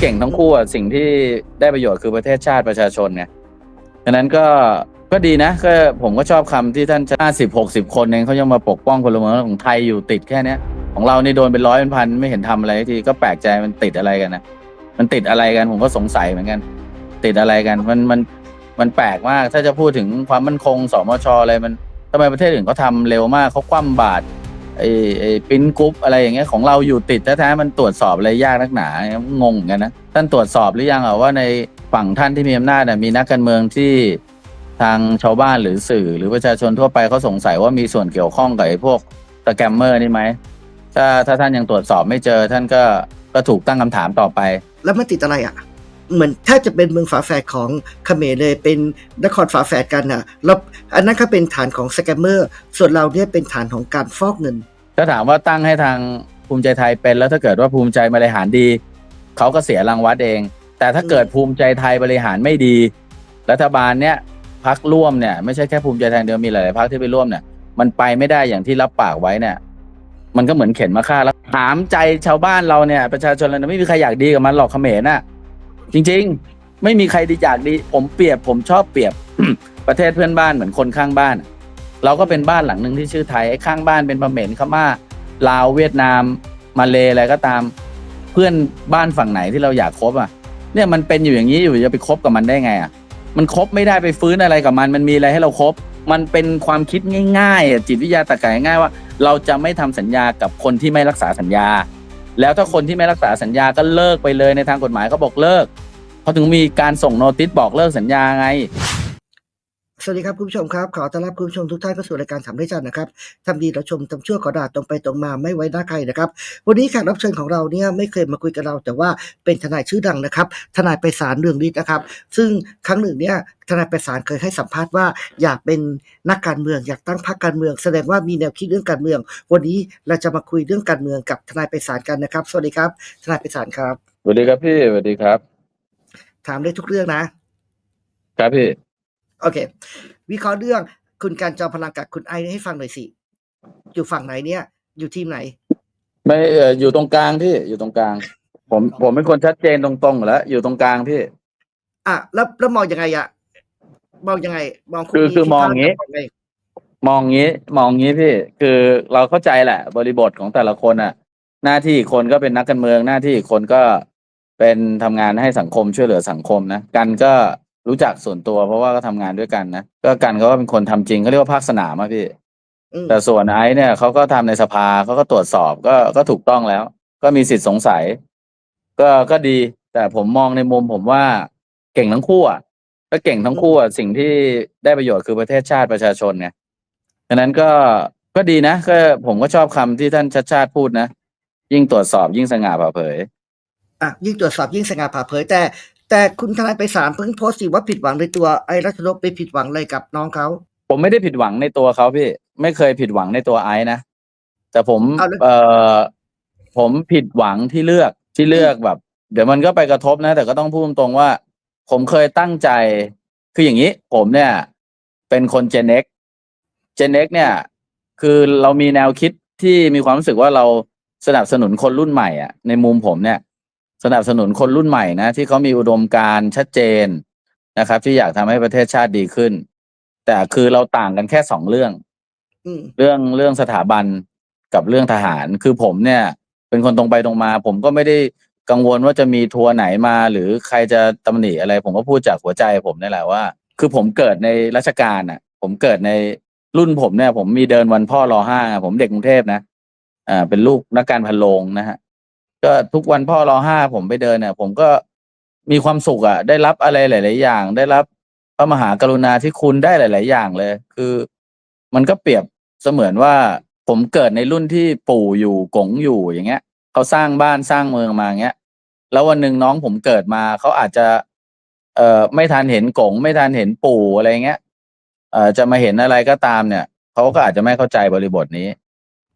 ก็เก่งทั้งคู่อะสิ่งที่ได้ประโยชน์คือประเทศชาติประชาชนไงดังนั้นก็ก็ดีนะก็ผมก็ชอบคำที่ท่านห้าสิบหกสิบคนเองเขายังมาปกป้องพลเมืองของไทยอยู่ติดแค่เนี้ย ของเรานี่โดนเป็นร้อยเป็นพันไม่เห็นทำอะไรสักทีก็แปลกใจมันติดอะไรกันนะมันติดอะไรกันผมก็สงสัยเหมือนกัน ติดอะไรกันมันมันมันแปลกมากถ้าจะพูดถึงความมั่นคงสมชอะไรมันทำไมประเทศอื่นเขาทำเร็วมากเขาคว่ำบาตร ไอ้ไอ้ปิ้นกรุ๊ปอะไรอย่างเงี้ยของเราอยู่ติดแท้ๆมันตรวจสอบอะไรยากนักหนางงเหมือนกันนะท่านตรวจสอบหรือยังอะว่าในฝั่งท่านที่มีอำนาจน่ะมีนักการเมืองที่ทางชาวบ้านหรือสื่อ หรือประชาชนทั่วไปเขาสงสัยว่ามีส่วนเกี่ยวข้องกับไอ้พวกสแกมเมอร์นี่ไหมถ้าถ้าท่านยังตรวจสอบไม่เจอท่านก็ก็ถูกตั้งคำถามต่อไป แล้วมันติดอะไรอะ เหมือนถ้าจะเป็นเมืองฝาแฝดของเขมรเลยเป็นนครฝาแฝดกันอะแล้วอันนั้นก็เป็นฐานของสแกมเมอร์ ส่วนเราเนี่ยเป็นฐานของการฟอกเงิน ถ้าถามว่าตั้งให้ทางภูมิใจไทยเป็นแล้วถ้าเกิดว่าภูมิใจบริหารดี เขาก็เสียรางวัลเอง แต่ถ้าเกิดภูมิใจไทยบริหารไม่ดี รัฐบาลเนี้ยพักร่วมเนี่ยไม่ใช่แค่ภูมิใจไทยเดียวมีหลายๆพักที่ไปร่วมเนี่ยมันไปไม่ได้อย่างที่รับปากไว้เนี่ยมันก็เหมือนเข็นมาฆ่าแล้วถามใจชาวบ้านเราเนี่ยประชาชนเราไม่มีใครอยากดีกับมันหรอกเขมรน่ะ จริงๆ ไม่มีใครดีอยากดีผมเปรียบผมชอบเปรียบ ประเทศเพื่อนบ้านเหมือนคนข้างบ้าน เราก็เป็นบ้านหลังหนึ่งที่ชื่อไทยไอ้ข้างบ้านเป็นเขมรพม่าลาวเวียดนามมาเลอะไรก็ตาม เพื่อนบ้านฝั่งไหนที่เราอยากคบอะ เนี่ยมันเป็นอยู่อย่างนี้อยู่จะไปคบกับมันได้ไงอะมันคบไม่ได้ไปฟื้นอะไรกับมัน มันมีอะไรให้เราคบมันเป็นความคิดง่ายๆจิตวิทยาตรรกะง่ายว่า เราจะไม่ทำสัญญากับคนที่ไม่รักษาสัญญา แล้วถ้าคนที่ไม่รักษาสัญญาก็เลิกไปเลยในทางกฎหมายเขาบอกเลิกเขาถึงมีการส่งโนติสบอกเลิกสัญญาไง สวัสดีครับคุณผู้ชมครับ ขอต้อนรับคุณผู้ชมทุกท่านเข้าสู่รายการสามได้จันนะครับทำดีเราชมทำชั่วขอด่าตรงไปตรงมาไม่ไว้หน้าใครนะครับ วันนี้แขกรับเชิญของเราเนี่ยไม่เคยมาคุยกับเรา แต่ว่าเป็นทนายชื่อดังนะครับ ทนายไปศาลเรืองฤทธิ์นะครับ ซึ่งครั้งหนึ่งเนี่ยทนายไปศาลเคยให้สัมภาษณ์ว่าอยากเป็นนักการเมืองอยากตั้งพรรคการเมือง แสดงว่ามีแนวคิดเรื่องการเมือง วันนี้เราจะมาคุยเรื่องการเมืองกับทนายไปศาลกันนะครับ สวัสดีครับ ทนายไปศาลครับสวัสดีครับพี่สวัสดีครับ ถามได้ทุกเรื่องนะครับพี่ โอเค วิเคราะห์เรื่องคุณการจอมพลังกับคุณไอให้ฟังหน่อยสิ อยู่ฝั่งไหนเนี่ย อยู่ทีมไหน ไม่เอ่ออยู่ตรงกลางพี่อยู่ตรงกลาง ผมผมเป็นคนชัดเจนตรงๆอยู่แล้วอยู่ตรงกลางพี่ อะแล้วแล้วมองยังไงอะมองยังไง มองณคือคือมองอย่างงี้นี้มองงี้มองงี้พี่ คือเราเข้าใจแหละ บริบทของแต่ละคนอะ หน้าที่อีกคนก็เป็นนักการเมืองหน้าที่อีกคนก็เป็นทำงานให้สังคมช่วยเหลือสังคมนะ กันก็ รู้จักส่วนตัวเพราะว่าก็ทำงานด้วยกันนะก็กันเขาก็เป็นคนทำจริงเขาเรียกว่าภาคสนามอะพี่ อืมแต่ส่วนไอ้เนี่ยเขาก็ทำในสภาเขาก็ตรวจสอบก็ก็ถูกต้องแล้ว ก็มีสิทธิ์สงสัย ก็ก็ดี แต่ผมมองในมุมผมว่าเก่งทั้งคู่อะก็เก่งทั้งคู่อะสิ่งที่ได้ประโยชน์คือประเทศชาติประชาชนไงดังนั้นก็ก็ดีนะก็ผมก็ชอบคำที่ท่านชัดชาติพูดนะ ยิ่งตรวจสอบยิ่งสง่าผ่าเผย อะยิ่งตรวจสอบยิ่งสง่าผ่าเผยแต่ แต่คุณทนายไปศาลเพิ่งโพสต์สิว่าผิดหวังในตัวไอ้รัชนกไปผิดหวังอะไรกับน้องเขา ผมไม่ได้ผิดหวังในตัวเขาพี่ ไม่เคยผิดหวังในตัวไอ้นะแต่ผมเอาแล้วเอ่อผมผิดหวังที่เลือกที่เลือกแบบ เดี๋ยวมันก็ไปกระทบนะ แต่ก็ต้องพูดตรงๆว่า ผมเคยตั้งใจ คืออย่างนี้ ผมเนี่ย เป็นคนเจเน็กเจเน็กเนี่ย คือเรามีแนวคิดที่มีความรู้สึกว่าเราสนับสนุนคนรุ่นใหม่อะในมุมผมเนี่ย สนับสนุนคนรุ่นใหม่นะที่เขามีอุดมการณ์ชัดเจนนะครับ ที่อยากทำให้ประเทศชาติดีขึ้น แต่คือเราต่างกันแค่สองเรื่องอืมเรื่องเรื่องสถาบันกับเรื่องทหาร คือผมเนี่ย เป็นคนตรงไปตรงมา ผมก็ไม่ได้กังวลว่าจะมีทัวร์ไหนมา หรือใครจะตำหนิอะไร ผมก็พูดจากหัวใจผมนี่แหละว่า คือผมเกิดในราชการอะ ผมเกิดในรุ่นผมเนี่ย ผมมีเดินวันพ่อรอห้าอะผมเด็กกรุงเทพนะอ่าเป็นลูกนักการพันโรงนะฮะ ก็ทุกวันพ่อรอห้าผมไปเดินเนี่ย ผมก็มีความสุขอะ ได้รับอะไรหลาย ๆ อย่าง ได้รับพระมหากรุณาที่คุณได้หลาย ๆ อย่างเลย คือมันก็เปรียบเสมือนว่าผมเกิดในรุ่นที่ปู่อยู่กงอยู่อย่างเงี้ยเขาสร้างบ้านสร้างเมืองมาอย่างเงี้ย แล้ววันหนึ่งน้องผมเกิดมาเขาอาจจะ เอ่อไม่ทันเห็นกงไม่ทันเห็นปู่อะไรเงี้ยเอ่อจะมาเห็นอะไรก็ตามเนี่ยเขาก็อาจจะไม่เข้าใจบริบทนี้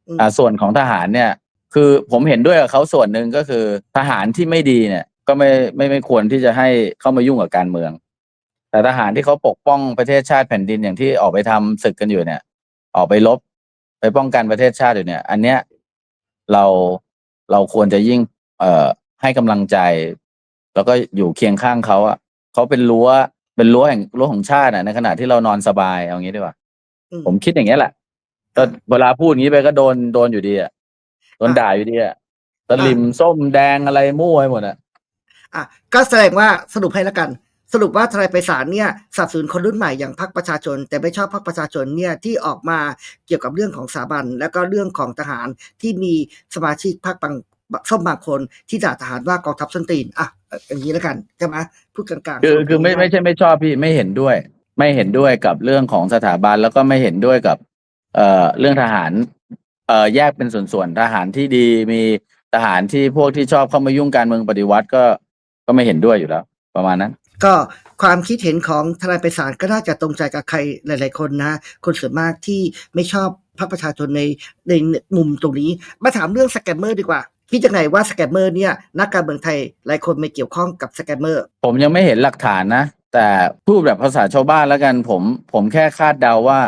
อืมอ่า ส่วนของทหารเนี่ย คือผมเห็นด้วยกับเขาส่วนหนึ่งก็คือ ทหารที่ไม่ดีเนี่ยก็ไม่ไม่ไม่ควรที่จะให้เข้ามายุ่งกับการเมือง แต่ทหารที่เขาปกป้องประเทศชาติแผ่นดินอย่างที่ออกไปทำศึกกันอยู่เนี่ย ออกไปลบ ไปป้องกันประเทศชาติอยู่เนี่ย อันเนี้ยเราเราควรจะยิ่ง เอ่อให้กำลังใจ แล้วก็อยู่เคียงข้างเขาอะเขาเป็นรั้วเป็นรั้วแห่งรั้วของชาติอะในขณะที่เรานอนสบายเอางี้ดีกว่าอืมผมคิดอย่างเงี้ยแหละก็เวลาพูดอย่างนี้ไปก็โดนโดนอยู่ดีอะ โดนด่าอยู่ดีอะสลิมส้มแดงอะไรมั่วไปหมดอะอะก็แสดงว่าสรุปให้แล้วกัน สรุปว่าทนายไพศาลเนี่ยสนับสนุนคนรุ่นใหม่อย่างพรรคประชาชน แต่ไม่ชอบพรรคประชาชนเนี่ยที่ออกมาเกี่ยวกับเรื่องของสถาบัน แล้วก็เรื่องของทหารที่มีสมาชิกพรรคบางส้มบางคนที่ด่าทหารว่ากองทัพส้นตีนอะอย่างนี้แล้วกันใช่ไหมพูดกลางๆคือคือไม่ไม่ใช่ไม่ชอบพี่ไม่เห็นด้วย ไม่เห็นด้วยกับเรื่องของสถาบันแล้วก็ไม่เห็นด้วยกับ เอ่อเรื่องทหาร เอ่อแยกเป็นส่วนๆทหารที่ดีมีทหารที่พวกที่ชอบเข้ามายุ่งการเมืองปฏิวัติก็ก็ไม่เห็นด้วยอยู่แล้ว ประมาณนั้น ก็ความคิดเห็นของทนายไพศาลก็น่าจะตรงใจกับใครหลาย ๆ คนนะ คนส่วนมากที่ไม่ชอบพรรคประชาชนในในมุมตรงนี้ มาถามเรื่องสแกมเมอร์ดีกว่าคิดยังไงว่าสแกมเมอร์เนี่ยนักการเมืองไทยหลายคนไม่เกี่ยวข้องกับสแกมเมอร์ ผมยังไม่เห็นหลักฐานนะ แต่พูดแบบภาษาชาวบ้านแล้วกันผม ผมแค่คาดเดาว่า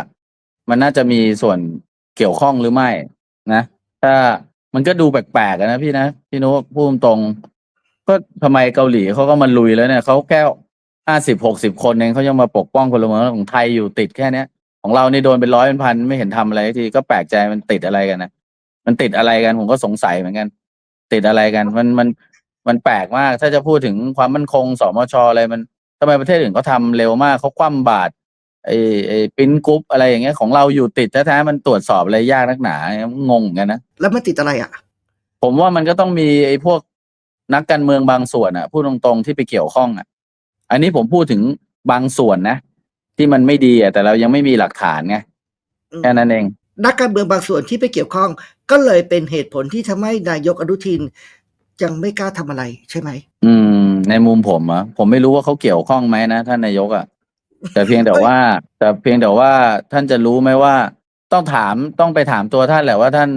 มันน่าจะมีส่วน เกี่ยวข้องหรือไม่นะ ถ้ามันก็ดูแปลกๆนะพี่นะพี่นุพูดตรงก็ทำไมเกาหลีเขาก็มาลุยแล้วเนี่ยเขาแค่ห้าสิบหกสิบคนเองเขายังมาปกป้องพลเมืองของไทยอยู่ติดแค่เนี้ย ของเรานี่โดนเป็นร้อยเป็นพันไม่เห็นทำอะไรทีก็แปลกใจมันติดอะไรกันนะมันติดอะไรกันผมก็สงสัยเหมือนกัน ติดอะไรกัน มันมันมันแปลกมากถ้าจะพูดถึงความมั่นคงสมชอะไรมันทำไมประเทศอื่นเขาทำเร็วมากเขาคว่ำบาตร ไอ้ไอ้ปิ้นกรุ๊ปอะไรอย่างเงี้ยของเราอยู่ติดแท้ๆมันตรวจสอบอะไรยากนักหนางงเหมือนกันนะแล้วมันติดอะไรอะ ผมว่ามันก็ต้องมีไอ้พวกนักการเมืองบางส่วนอะพูดตรงๆที่ไปเกี่ยวข้องอะ อันนี้ผมพูดถึงบางส่วนนะ ที่มันไม่ดีอะแต่เรายังไม่มีหลักฐานไงอืมแค่นั้นเองนักการเมืองบางส่วนที่ไปเกี่ยวข้อง ก็เลยเป็นเหตุผลที่ทำให้นายกอนุทินยังไม่กล้าทำอะไรใช่ไหมอืม ในมุมผมอะผมไม่รู้ว่าเขาเกี่ยวข้องไหมนะท่านนายกอะ แต่เพียงแต่ว่า แต่เพียงแต่ว่าท่านจะรู้ไหมว่า ต้องถามต้องไปถามตัวท่านแหละว่าท่าน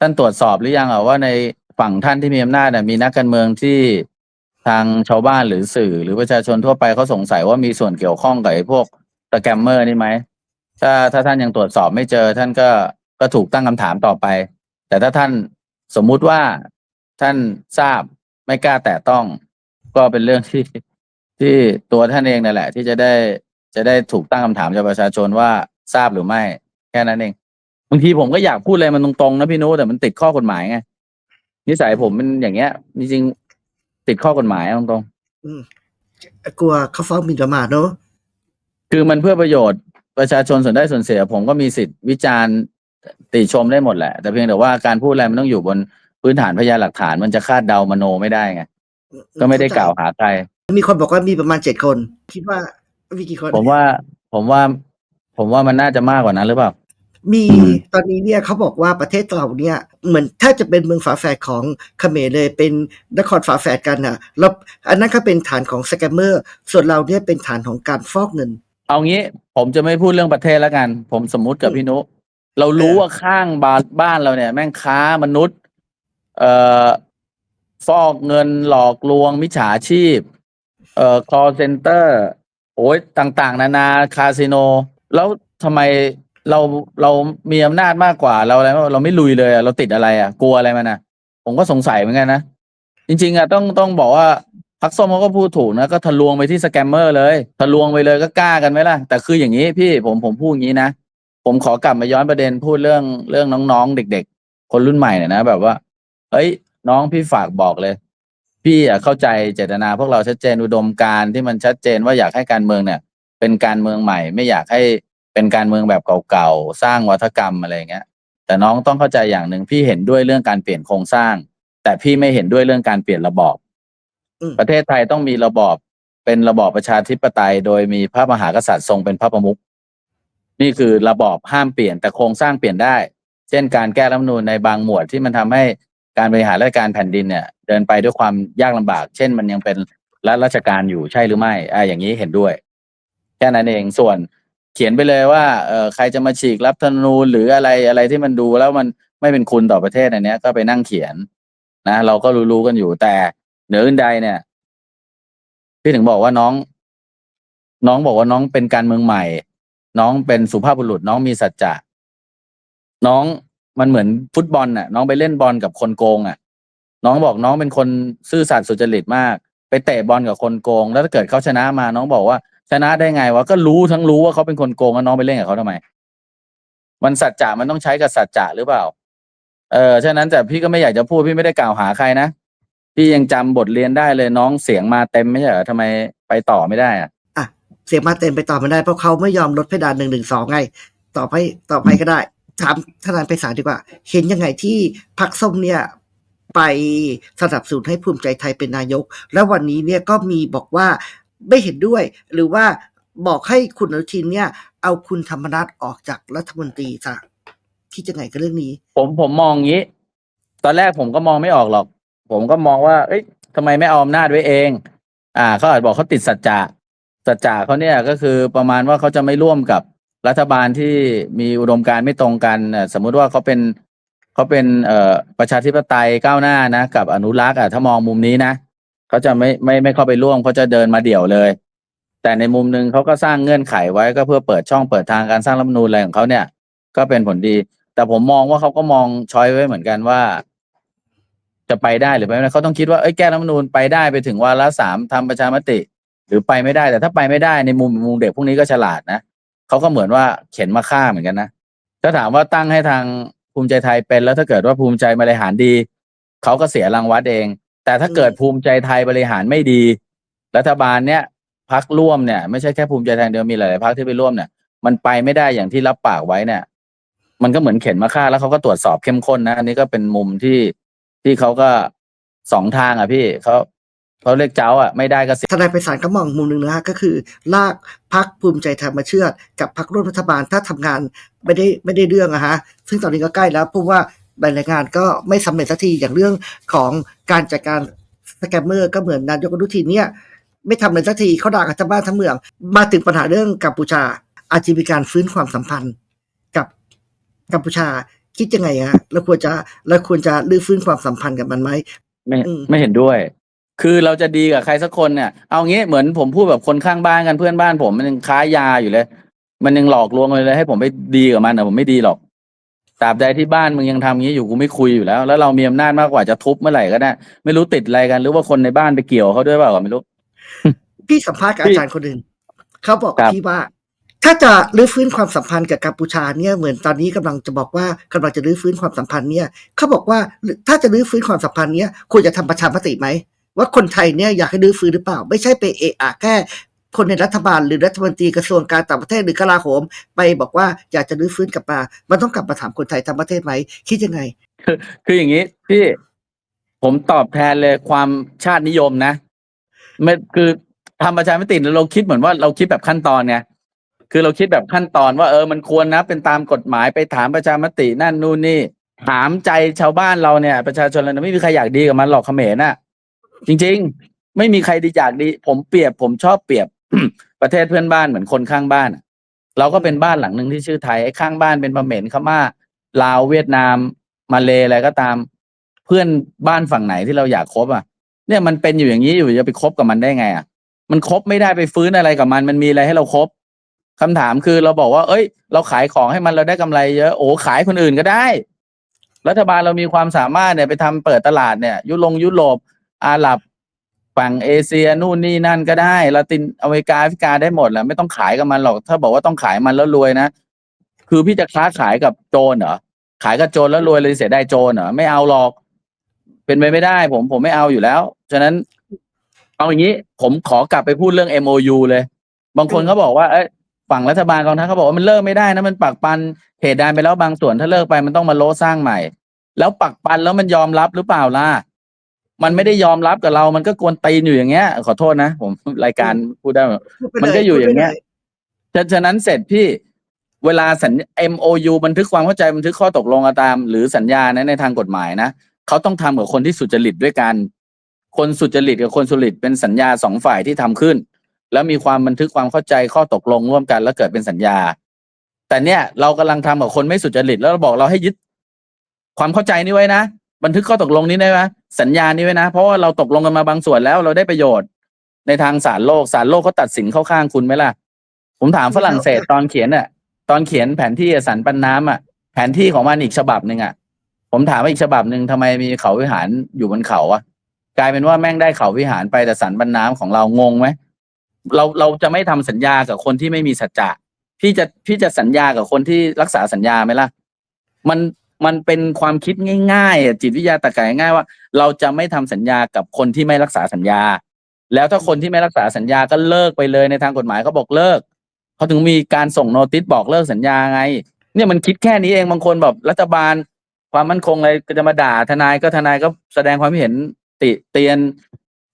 ท่านตรวจสอบหรือยังอะว่าในฝั่งท่านที่มีอำนาจอะมีนักการเมืองที่ทางชาวบ้านหรือสื่อ หรือประชาชนทั่วไปเขาสงสัยว่ามีส่วนเกี่ยวข้องกับไอ้พวกสแกมเมอร์นี่ไหมถ้าถ้าท่านยังตรวจสอบไม่เจอ ท่านก็ก็ถูกตั้งคำถามต่อไป แต่ถ้าท่านสมมุติว่าท่านทราบไม่กล้าแตะต้อง ก็เป็นเรื่องที่ที่ตัวท่านเองนั่นแหละ ที่จะได้ จะได้ถูกตั้งคำถามจากประชาชนว่าทราบหรือไม่แค่นั้นเองบางทีผมก็อยากพูดอะไรมันตรงๆนะพี่นุแต่มันติดข้อกฎหมายไงนิสัยผมมันอย่างเงี้ยจริงๆติดข้อกฎหมายเอาตรงอืมกลัวเขาฟ้องหมิ่นประมาทเนอะๆคือมันเพื่อประโยชน์ประชาชนส่วนได้ส่วนเสีย ผมก็มีสิทธิ์วิจารณ์ติชมได้หมดแหละ แต่เพียงแต่ว่าการพูดอะไรมันต้องอยู่บนพื้นฐานพยานหลักฐานมันจะคาดเดามโนไม่ได้ไงก็ไม่ได้กล่าวหาใครมีคนบอกว่ามีประมาณเจ็ดคน คิดว่า มีกี่คน ผมว่า ผมว่า ผมว่ามันน่าจะมากกว่านั้นหรือเปล่า มีอืมตอนนี้เนี่ยเขาบอกว่าประเทศเราเนี่ยเหมือนแทบจะเป็นเมืองฝาแฝดของเขมรเลยเป็นนครฝาแฝดกันนะแล้วอันนั้นก็เป็นฐานของสแกมเมอร์ ส่วนเราเนี่ยเป็นฐานของการฟอกเงิน เอางี้ผมจะไม่พูดเรื่องประเทศแล้วกัน ผมสมมุติกับอืมพี่นุ เรารู้เออว่าข้างบ้านบ้านเราเนี่ย แม่งค้ามนุษย์ เอ่อฟอกเงินหลอกลวงมิจฉาชีพ เอ่อ call center โอ้ยต่างๆ นานาคาสิโน แล้วทำไมเราเรามีอำนาจมากกว่าเราอะไรเราไม่ลุยเลยอะเราติดอะไรอะกลัวอะไรมันอะผมก็สงสัยเหมือนกันนะ จริง ๆอะต้องต้องบอกว่าพักส้มเขาก็พูดถูกนะก็ทะลวงไปที่สแกมเมอร์เลยทะลวงไปเลยก็กล้ากันไหมล่ะ แต่คืออย่างนี้พี่ผมผมพูดอย่างนี้นะ ผมขอกลับมาย้อนประเด็นพูดเรื่องเรื่องน้องๆเด็ก ๆ คนรุ่นใหม่เนี่ยนะแบบว่า เอ้ย น้องพี่ฝากบอกเลย พี่อะเข้าใจเจตนาพวกเราชัดเจนอุดมการณ์ที่มันชัดเจนว่าอยากให้การเมืองเนี่ย เป็นการเมืองใหม่ ไม่อยากให้เป็นการเมืองแบบเก่าๆสร้างวัฒกรรมอะไรอย่างเงี้ย แต่น้องต้องเข้าใจอย่างหนึ่งพี่เห็นด้วยเรื่องการเปลี่ยนโครงสร้าง แต่พี่ไม่เห็นด้วยเรื่องการเปลี่ยนระบอบอืมประเทศไทยต้องมีระบอบเป็นระบอบประชาธิปไตย โดยมีพระมหากษัตริย์ทรงเป็นพระประมุขนี่คือระบอบห้ามเปลี่ยนแต่โครงสร้างเปลี่ยนได้ เช่นการแก้รัฐธรรมนูญในบางหมวดที่มันทำให้ การบริหารราชการแผ่นดินเนี่ย เดินไปด้วยความยากลำบาก เช่น มันยังเป็นรัฐราชการอยู่ใช่หรือไม่อ่าอย่างนี้เห็นด้วยแค่นั้นเองส่วนเขียนไปเลยว่าเออใครจะมาฉีกรัฐธรรมนูญหรืออะไรอะไรที่มันดูแล้วมันไม่เป็นคุณต่อประเทศอันนี้ก็ไปนั่งเขียนนะเราก็รู้ๆกันอยู่แต่เหนืออื่นใดเนี่ยพี่ถึงบอกว่าน้อง น้องบอกว่าน้องเป็นการเมืองใหม่ น้องเป็นสุภาพบุรุษ น้องมีสัจจะน้อง มันเหมือนฟุตบอลน่ะ น้องไปเล่นบอลกับคนโกงอะ น้องบอกน้องเป็นคนซื่อสัตย์สุจริตมาก ไปเตะบอลกับคนโกง แล้วถ้าเกิดเขาชนะมา น้องบอกว่า ชนะได้ไงวะก็รู้ทั้งรู้ว่าเขาเป็นคนโกงแล้วน้องไปเล่นกับเขาทำไม มันสัจจะมันต้องใช้กับสัจจะหรือเปล่า เออฉะนั้นแต่พี่ก็ไม่อยากจะพูดพี่ไม่ได้กล่าวหาใครนะพี่ยังจำบทเรียนได้เลยน้องเสียงมาเต็มไม่ใช่เหรอทำไมไปต่อไม่ได้อะอะเสียงมาเต็มไปต่อไม่ได้เพราะเขาไม่ยอมลดเพดานหนึ่งหนึ่งสองไงต่อไปต่อไปก็ได้ ถามทนายไปสารดีกว่า เห็นยังไงที่พักส้มเนี่ยไปสนับสนุนให้ภูมิใจไทยเป็นนายก แล้ววันนี้เนี่ยก็มีบอกว่าไม่เห็นด้วย หรือว่าบอกให้คุณอนุทินเนี่ย เอาคุณธรรมนัฐออกจากรัฐมนตรีซะคิดยังไงกับเรื่องนี้ ผมผมมองงี้ ตอนแรกผมก็มองไม่ออกหรอก ผมก็มองว่า เอ้ยทำไมไม่เอาอำนาจไว้เอง อ่าเขาอาจบอกเขาติดสัจจะสัจจะเขาเนี่ยก็คือประมาณว่าเขาจะไม่ร่วมกับ รัฐบาลที่มีอุดมการณ์ไม่ตรงกันสมมุติว่าเขาเป็นเขาเป็นเอ่อประชาธิปไตยก้าวหน้านะกับอนุรักษ์อะถ้ามองมุมนี้นะเขาจะไม่ไม่ไม่เข้าไปร่วมเขาจะเดินมาเดี่ยวเลย แต่ในมุมหนึ่งเขาก็สร้างเงื่อนไขไว้ก็เพื่อเปิดช่องเปิดทางการสร้างรัฐมนูญอะไรของเขาเนี่ย ก็เป็นผลดี แต่ผมมองว่าเขาก็มองช้อยไว้เหมือนกันว่า จะไปได้หรือไม่ได้เขาต้องคิดว่าเอ้ยแก้รัฐมนูญไปได้ไปถึงวาระสามทำประชามติ หรือไปไม่ได้แต่ถ้าไปไม่ได้ในมุมมุมเด็กพวกนี้ก็ฉลาดนะ เขาก็เหมือนว่าเข็นมาฆ่าเหมือนกันนะถ้าถามว่าตั้งให้ทางภูมิใจไทยเป็นแล้วถ้าเกิดว่าภูมิใจบริหารดีเขาก็เสียรางวัดเอง แต่ถ้าเกิดภูมิใจไทยบริหารไม่ดี รัฐบาลเนี้ยพักร่วมเนี่ยไม่ใช่แค่ภูมิใจไทยเดียวมีหลายๆพักที่ไปร่วมเนี่ย มันไปไม่ได้อย่างที่รับปากไว้เนี่ย มันก็เหมือนเข็นมาฆ่าแล้วเขาก็ตรวจสอบเข้มข้นนะอันนี้ก็เป็นมุมที่ที่เขาก็สองทางอะพี่เขา เขาเรียกเจ้าอะไม่ได้ก็เสียทนายไปสารก็มองมุมหนึ่งนะฮะก็คือ ลากพักภูมิใจไทยมาเชื่อดกับพักร่วมรัฐบาลถ้าทำงานไม่ได้ไม่ได้เรื่องอะฮะซึ่งตอนนี้ก็ใกล้แล้วเพราะว่าหลายๆงานก็ไม่สำเร็จสักทีอย่างเรื่องของการจัดการสแกมเมอร์ก็เหมือนนายกอนุทินเนี่ยไม่ทำเลยสักทีเขาด่ากันทั้งบ้านทั้งเมือง มาถึงปัญหาเรื่องกัมพูชา อาจจะมีการฟื้นความสัมพันธ์กับกัมพูชาคิดยังไงฮะเราควรจะเราควรจะรื้อฟื้นความสัมพันธ์กับมันไหมไม่อืมไม่เห็นด้วย คือเราจะดีกับใครสักคนเนี่ย เอางี้เหมือนผมพูดแบบคนข้างบ้านกันเพื่อนบ้านผมมันยังค้ายาอยู่เลย มันยังหลอกลวงเลยเลยให้ผมไปดีกับมันนะผมไม่ดีหรอกตราบใดที่บ้านมึงยังทำงี้อยู่กูไม่คุยอยู่แล้ว แล้วเรามีอำนาจมากกว่าจะทุบเมื่อไหร่ก็ได้ไม่รู้ติดอะไรกันหรือว่าคนในบ้านไปเกี่ยวเขาด้วยเปล่าก็ไม่รู้ พี่สัมภาษณ์กับพี่อาจารย์คนหนึ่งเขาบอกครับพี่ว่า ถ้าจะรื้อฟื้นความสัมพันธ์กับกัมพูชาเนี่ยเหมือนตอนนี้กำลังจะบอกว่ากำลังจะรื้อฟื้นความสัมพันธ์เนี่ยเขาบอกว่าถ้าจะรื้อฟื้นความสัมพันธ์เนี่ยควรจะทำประชามติไหม ว่าคนไทยเนี่ยอยากให้รื้อฟื้นหรือเปล่า ไม่ใช่ไปเอะอะแค่คนในรัฐบาลหรือรัฐมนตรีกระทรวงการต่างประเทศหรือกลาโหม ไปบอกว่าอยากจะรื้อฟื้นกลับมา มันต้องกลับมาถามคนไทยทั้งประเทศไหมคิดยังไงคืออย่างนี้พี่ผมตอบแทนเลยความชาตินิยมนะไม่คือทำประชามติเราคิดเหมือนว่าเราคิดแบบขั้นตอนไงคือเราคิดแบบขั้นตอนว่าเออมันควรนะ เป็นตามกฎหมายไปถามประชามตินั่นนู่นนี่ ถามใจชาวบ้านเราเนี่ย ประชาชนเราไม่มีใครอยากดีกับมันหรอกเขมรน่ะ จริง ๆ ไม่มีใครดีอยากดี ผมเปรียบผมชอบเปรียบ ประเทศเพื่อนบ้านเหมือนคนข้างบ้านอะเราก็เป็นบ้านหลังหนึ่งที่ชื่อไทยไอ้ข้างบ้านเป็นเขมรพม่าลาวเวียดนามมาเลอะไรก็ตาม เพื่อนบ้านฝั่งไหนที่เราอยากคบอะ เนี่ยมันเป็นอยู่อย่างนี้อยู่จะไปคบกับมันได้ไงอะ มันคบไม่ได้ไปฟื้นอะไรกับมัน มันมีอะไรให้เราคบคำถามคือเราบอกว่า เอ้ย เราขายของให้มันเราได้กำไรเยอะโอ้ขายคนอื่นก็ได้ รัฐบาลเรามีความสามารถเนี่ยไปทำเปิดตลาดเนี่ย ยุโรปยุโรป อาหรับฝั่งเอเชียนู่นนี่นั่นก็ได้ละตินอเมริกาแอฟริกาได้หมดแหละไม่ต้องขายกับมันหรอก ถ้าบอกว่าต้องขายมันแล้วรวยนะ คือพี่จะค้าขายกับโจรเหรอขายกับโจรแล้วรวยเลยเสียได้โจรเหรอไม่เอาหรอก เป็นไปไม่ได้ ผมผมไม่เอาอยู่แล้ว ฉะนั้น เอาอย่างนี้ ผมขอกลับไปพูดเรื่อง MOU เลย บางคนเขาบอกว่าเอ้ยฝั่งรัฐบาลกองทัพเขาบอกว่ามันเลิกไม่ได้นะมันปักปันเหตุใดไปแล้วบางส่วนถ้าเลิกไปมันต้องมาโลสร้างใหม่ แล้วปักปันแล้วมันยอมรับหรือเปล่าล่ะ มันไม่ได้ยอมรับกับเรา มันก็กวนตีนอยู่อย่างเงี้ย ขอโทษนะผมรายการพูดได้ไหมพูดไปมันเลก็อยู่อย่างเงี้ยพูดไปลฉะฉะนั้นเสร็จพี่เวลาสัญ MOU บันทึกความเข้าใจบันทึกข้อตกลงอะตาม หรือสัญญานะในทางกฎหมายนะเขาต้องทำกับคนที่สุจริตด้วยกัน คนสุจริตกับคนสุจริตเป็นสัญญาสองฝ่ายที่ทำขึ้น แล้วมีความบันทึกความเข้าใจข้อตกลงร่วมกัน แล้วเกิดเป็นสัญญา แต่เนี่ยเรากำลังทำกับคนไม่สุจริตแล้วเราบอกเราให้ยึดความเข้าใจนี้ไว้นะ บันทึกข้อตกลงนี้ได้ไหมสัญญานี้ไว้นะ เพราะว่าเราตกลงกันมาบางส่วนแล้วเราได้ประโยชน์ ในทางศาลโลกศาลโลกเขาตัดสินเข้าข้างคุณไหมล่ะ ผมถามฝรั่งเศสตอนเขียนอะ ตอนเขียนแผนที่สันปันน้ำอะแผนที่ของมันอีกฉบับหนึ่งอะ ผมถามว่าอีกฉบับหนึ่งทำไมมีเขาวิหารอยู่บนเขาอะ กลายเป็นว่าแม่งได้เขาวิหารไปแต่สันบันน้ำของเรางงไหมเราเราจะไม่ทำสัญญากับคนที่ไม่มีสัจจะพี่จะพี่จะสัญญากับคนที่รักษาสัญญาไหมล่ะ มัน มันเป็นความคิดง่ายๆจิตวิทยาตรรกะง่ายว่า เราจะไม่ทำสัญญากับคนที่ไม่รักษาสัญญา แล้วถ้าคนที่ไม่รักษาสัญญาก็เลิกไปเลยในทางกฎหมายเขาบอกเลิกเขาถึงมีการส่งโนติสบอกเลิกสัญญาไง เนี่ยมันคิดแค่นี้เองบางคนแบบรัฐบาล ความมั่นคงอะไรก็จะมาด่าทนายก็ทนายก็แสดงความเห็นติเตียน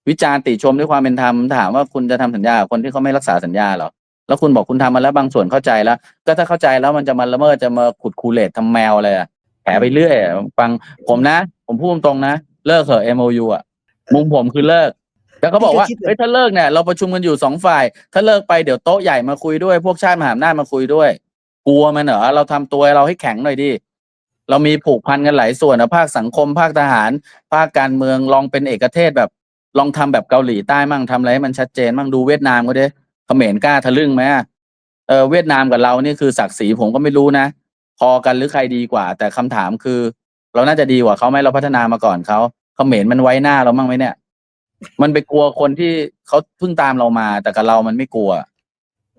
วิจารณ์ติชมด้วยความเป็นธรรมถามว่าคุณจะทำสัญญากับคนที่เขาไม่รักษาสัญญาเหรอแล้วคุณบอกคุณทำมาแล้วบางส่วนเข้าใจแล้ว ก็ถ้าเข้าใจแล้วมันจะมาละเมิดจะมาขุดคูเลตทำแมวอะไรอะ แผลไปเรื่อยอะฟังผมนะ ผมพูดตรงๆนะ เลิกเถอะ MOU อะ มุมผมคือเลิก แล้วเขาบอกว่าพี่เคยคิดไหมเฮ้ยถ้าเลิกเนี่ยเราประชุมกันอยู่สองฝ่าย ถ้าเลิกไปเดี๋ยวโต๊ะใหญ่มาคุยด้วย พวกชาติมหาอำนาจมาคุยด้วย กลัวมันเหรอเราทำตัวเราให้แข็งหน่อยดิเรามีผูกพันกันหลายส่วนนะภาคสังคมภาคทหาร ภาคการเมืองลองเป็นเอกเทศแบบ ลองทำแบบเกาหลีใต้มั่งทำอะไรให้มันชัดเจนมั่งดูเวียดนามก็ได้เขมรกล้าทะลึ่งไหมอะเออเวียดนามกับเรานี่คือศักดิ์ศรีผมก็ไม่รู้นะ พอกันหรือใครดีกว่า แต่คำถามคือ เราน่าจะดีกว่าเขาไหมเราพัฒนามาก่อนเขาเขมรมันไว้หน้าเรามั่งไหมเนี่ย มันไปกลัวคนที่เขาเพิ่งตามเรามา แต่กับเรามันไม่กลัว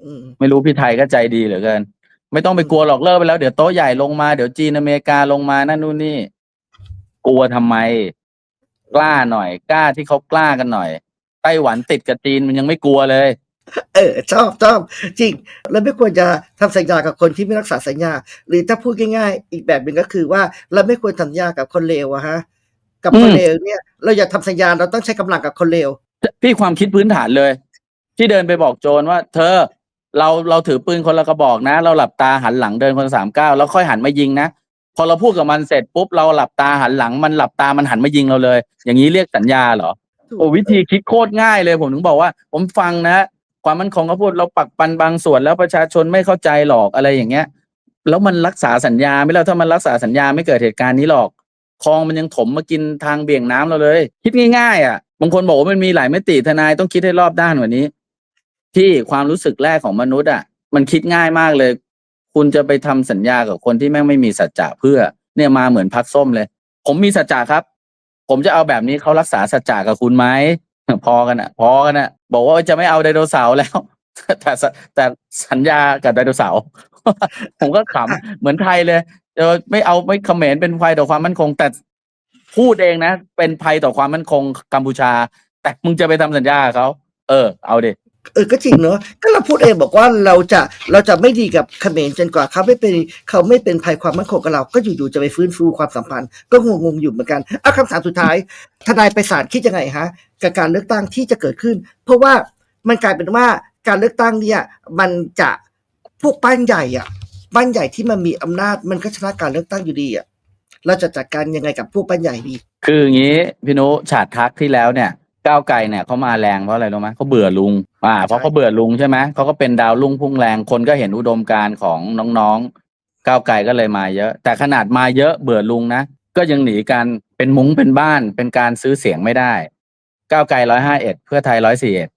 อืม ไม่รู้พี่ไทยก็ใจดีเหลือเกิน ไม่ต้องไปกลัวหรอกเลิกไปแล้ว เดี๋ยวโต๊ะใหญ่ลงมาเดี๋ยวจีนอเมริกาลงมานั่นนู่นนี่ กลัวทำไม กล้าหน่อย กล้าที่เขากล้ากันหน่อยไต้หวันติดกับจีนมันยังไม่กลัวเลย เออชอบชอบจริงเราไม่ควรจะทำสัญญากับคนที่ไม่รักษาสัญญา หรือถ้าพูดง่าย ๆ อีกแบบหนึ่งก็คือว่าเราไม่ควรทำสัญญากับคนเลวอะฮะ กับคนอืมเลวเนี่ย เราอยากทำสัญญาเราต้องใช้กำลังกับคนเลวพี่ความคิดพื้นฐานเลย ที่เดินไปบอกโจรว่า เธอ เราเราถือปืนคนละกระบอกนะ เราหลับตาหันหลังเดินคนละสามก้าวแล้วค่อยหันมายิงนะพอเราพูดกับมันเสร็จปุ๊บเราหลับตาหันหลังมันหลับตามันหันมายิงเราเลย อย่างนี้เรียกสัญญาเหรอโอ้วิธีคิดโคตรง่ายเลยผมถึงบอกว่า ผมฟังนะ ความมั่นคงเขาพูดเราปักปันบางส่วนแล้วประชาชนไม่เข้าใจหรอกอะไรอย่างเงี้ย แล้วมันรักษาสัญญาไม่แล้วถ้ามันรักษาสัญญาไม่เกิดเหตุการณ์นี้หรอกคลองมันยังถมมากินทางเบี่ยงน้ำเราเลย คิดง่ายๆอะบางคนบอกว่ามันมีหลายมิติทนายต้องคิดให้รอบด้านกว่านี้ ที่ความรู้สึกแรกของมนุษย์อะ มันคิดง่ายมากเลย คุณจะไปทำสัญญากับคนที่แม่งไม่มีสัจจะเพื่อ เนี่ยมาเหมือนพักส้มเลย ผมมีสัจจะครับ ผมจะเอาแบบนี้เขารักษาสัจจะกับคุณไหมพอกันอะ พอกันอะ บอกว่าจะไม่เอาไดโนเสาร์แล้ว แต่แต่สัญญากับไดโนเสาร์ผมก็ขำเหมือนไทยเลยเออไม่เอาไม่เขมรเป็นภัยต่อความมั่นคง แต่พูดเองนะ เป็นภัยต่อความมั่นคงกัมพูชา แต่มึงจะไปทำสัญญาเขาเออ เอาเดิ เออก็จริงเนอะก็เราพูดเองบอกว่าเราจะเราจะไม่ดีกับเขมรจนกว่าเขาไม่เป็นเขาไม่เป็นภัยความมั่นคงกับเรา ก็อยู่ๆจะไปฟื้นฟูความสัมพันธ์ ก็งงๆอยู่เหมือนกันเอาคำถามสุดท้ายทนายไปศาลคิดยังไงฮะกับการเลือกตั้งที่จะเกิดขึ้น เพราะว่ามันกลายเป็นว่าการเลือกตั้งเนี่ยมันจะพวกบ้านใหญ่อะบ้านใหญ่ที่มันมีอำนาจมันก็ชนะการเลือกตั้งอยู่ดีอะเราจะจัดการยังไงกับพวกบ้านใหญ่ดี คืออย่างนี้พี่นุฉาดทักที่แล้วเนี่ย ก้าวไกลเนี่ยเขามาแรงเพราะอะไรรู้ไหมเขาเบื่อลุงอ่าเพราะเขาเบื่อลุงใช่ไหมเขาก็เป็นดาวรุ่งพุ่งแรงคนก็เห็นอุดมการณ์ของน้องๆก้าวไกลก็เลยมาเยอะ แต่ขนาดมาเยอะเบื่อลุงนะก็ยังหนีกันเป็นมุ้งเป็นบ้านเป็นการซื้อเสียงไม่ได้ก้าวไกลร้อยห้าเอ็ดเพื่อไทยร้อยสี่เอ็ด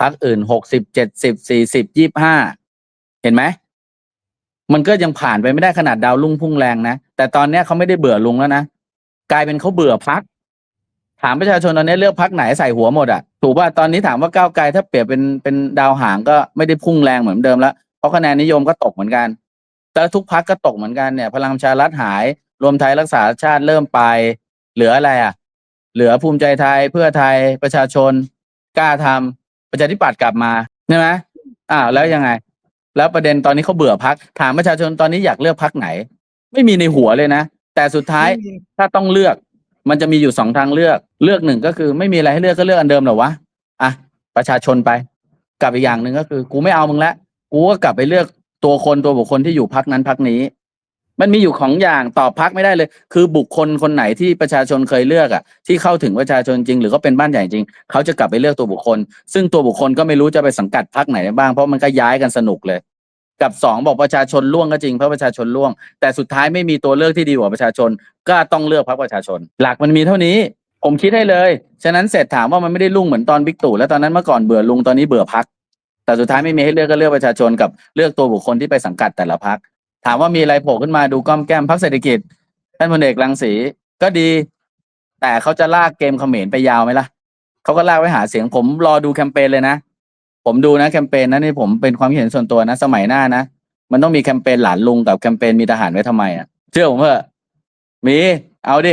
พักอื่นหกสิบเจ็ดสิบสี่สิบยี่ห้าเห็นไหมมันก็ยังผ่านไปไม่ได้ขนาดดาวรุ่งพุ่งแรงนะแต่ตอนเนี้ยเขาไม่ได้เบื่อลุงแล้วนะกลายเป็นเขาเบื่อพัก ถามประชาชนตอนนี้เลือกพักไหนใส่หัวหมดอะถูกป่ะตอนนี้ถามว่าก้าวไกลถ้าเปรียบเป็นเป็นดาวหางก็ไม่ได้พุ่งแรงเหมือนเดิมแล้วเพราะคะแนนนิยมก็ตกเหมือนกัน แต่ทุกพักก็ตกเหมือนกันเนี่ย พลังประชารัฐหาย รวมไทยรักษาชาติเริ่มไป เหลืออะไรอะ เหลือภูมิใจไทยเพื่อไทยประชาชน กล้าทำประชาธิปัตย์กลับมาใช่ไหมอ้าวแล้วยังไง แล้วประเด็นตอนนี้เขาเบื่อพักถามประชาชนตอนนี้อยากเลือกพักไหน ไม่มีในหัวเลยนะแต่สุดท้ายถ้าต้องเลือก มันจะมีอยู่สองทางเลือกเลือกหนึ่งก็คือไม่มีอะไรให้เลือกก็เลือกอันเดิมเหรอวะอะประชาชนไปกับอีกอย่างหนึ่งก็คือ กูไม่เอามึงละกูก็กลับไปเลือกตัวคนตัวบุคคลที่อยู่พักนั้นพักนี้ มันมีอยู่ของอย่างตอบพักไม่ได้เลย คือบุคคลคนไหนที่ประชาชนเคยเลือกอะ ที่เข้าถึงประชาชนจริง หรือเขาเป็นบ้านใหญ่จริง เขาจะกลับไปเลือกตัวบุคคล ซึ่งตัวบุคคลก็ไม่รู้จะไปสังกัดพักไหนบ้างเพราะมันก็ย้ายกันสนุกเลย กับสองบอกประชาชนล่วงก็จริงเพราะประชาชนล่วง แต่สุดท้ายไม่มีตัวเลือกที่ดีกว่าประชาชน ก็ต้องเลือกพรรคประชาชน หลักมันมีเท่านี้ ผมคิดให้เลย ฉะนั้นเสร็จถามว่ามันไม่ได้ลุ่งเหมือนตอนบิ๊กตู่แล้วตอนนั้นเมื่อก่อนเบื่อลุงตอนนี้เบื่อพักแต่สุดท้ายไม่มีให้เลือกก็เลือกประชาชนกับเลือกตัวบุคคลที่ไปสังกัดแต่ละพักถามว่ามีอะไรโผล่ขึ้นมาดูก้อมแก้มพักเศรษฐกิจท่านพลเอกรังสีก็ดี แต่เขาจะลากเกมเขมรไปยาวไหมล่ะเขาก็ลากไว้หาเสียงผมรอดูแคมเปญเลยนะ ผมดูนะแคมเปญนั้นนี่ผมเป็นความคิดเห็นส่วนตัวนะ สมัยหน้านะมันต้องมีแคมเปญหลานลุงกับแคมเปญมีทหารไว้ทำไมอะเชื่อผมเถอะมีเอาดิ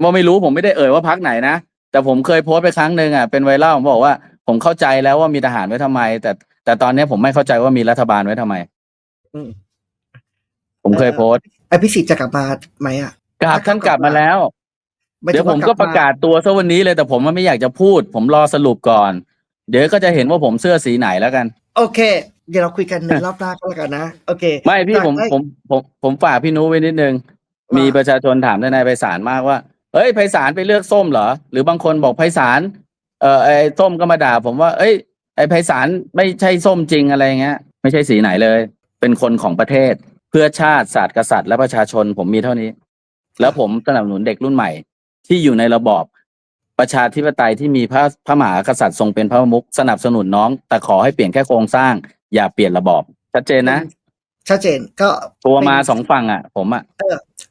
ว่าไม่รู้ผมไม่ได้เอ่ยว่าพักไหนนะแต่ผมเคยโพสต์ไปครั้งหนึ่งอะเป็นไวรัลผมบอกว่า ผมเข้าใจแล้วว่ามีทหารไว้ทำไม แต่แต่ตอนนี้ผมไม่เข้าใจว่ามีรัฐบาลไว้ทำไมอืมผมเคยโพสต์ไอพิสิทธิ์จะกลับมาไหมอะกลับท่านกลับมาแล้วหาเดี๋ยวถึงผมก็ประกาศตัวซะวันนี้เลยแต่ผมว่าไม่อยากจะพูด ผมรอสรุปก่อน เดี๋ยวก็จะเห็นว่าผมเสื้อสีไหนแล้วกัน โอเค เดี๋ยวเราคุยกันในรอบหน้าก็แล้วกันนะโอเคไม่พี่ผมได้ ผมผมผมฝากพี่นุ้ยไว้นิดนึง ว่ามี มีประชาชนถามทนายไพศาลมากว่าเอ้ยไพศาลไปเลือกส้มเหรอ หรือบางคนบอกไพศาลเอ่อไอ้ส้มก็มาด่าผมว่า เอ้ย ไอ้ไพศาลไม่ใช่ส้มจริงอะไรเงี้ย ไม่ใช่สีไหนเลย เป็นคนของประเทศ เพื่อชาติศาสตร์กษัตริย์และประชาชนผมมีเท่านี้ แล้วผมสนับสนุนเด็กรุ่นใหม่ ที่อยู่ในระบอบ ประชาธิปไตยที่มีพระพระมหากษัตริย์ทรงเป็นพระประมุขสนับสนุนน้อง แต่ขอให้เปลี่ยนแค่โครงสร้าง อย่าเปลี่ยนระบอบ ชัดเจนนะ ชัดเจนก็ตัวมาเป็นสองฝั่งอะ ผมอะ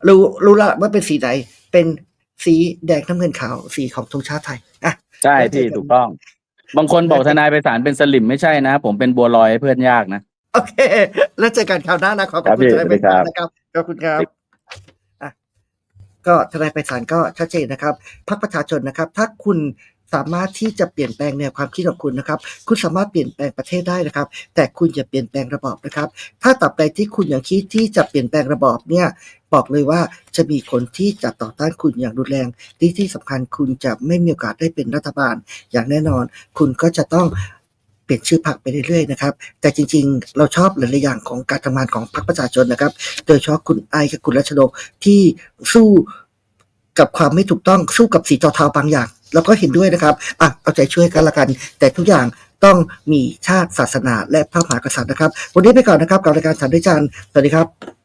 รู้รู้ละว่าเป็นสีไหนเป็นสีแดงน้ำเงินขาวสีของธงชาติไทยอะใช่แล้วเจอพี่กันถูกต้อง บางคนบอกทนายไปศาลเป็นสลิมไม่ใช่นะ ผมเป็นบัวลอยให้เพื่อนยากนะ โอเค แล้วเจอกันคราวหน้านะขอบครับคุณพี่ทนายสวัสดีไพครัศาลบนะครับขอบคุณครับอะ ก็ทนายไพศาลก็ชัดเจนนะครับพรรคประชาชนนะครับ ถ้าคุณสามารถที่จะเปลี่ยนแปลงแนวความคิดของคุณนะครับ คุณสามารถเปลี่ยนแปลงประเทศได้นะครับ แต่คุณอย่าเปลี่ยนแปลงระบอบนะครับ ถ้าตราบใดที่คุณยังคิดที่จะเปลี่ยนแปลงระบอบเนี่ย บอกเลยว่าจะมีคนที่จะต่อต้านคุณอย่างรุนแรง ที่ที่สำคัญคุณจะไม่มีโอกาสได้เป็นรัฐบาล อย่างแน่นอน คุณก็จะต้อง ลี่ยนชื่อพรรคไปเรื่อยๆนะครับแต่จริงๆ เราชอบหลายๆอย่างของการทำงานของพรรคประชาชนนะครับ โดยเฉพาะคุณไอกับคุณรัชโดที่สู้กับความไม่ถูกต้องสู้กับสีเทาบางอย่างเราก็เห็นด้วยนะครับอะเอาใจช่วยกันละกัน แต่ทุกอย่างต้องมีชาติศาสนาและพระมหากษัตริย์นะครับ วันนี้ไปก่อนนะครับกับรายการถามด้วยจันสวัสดีครับ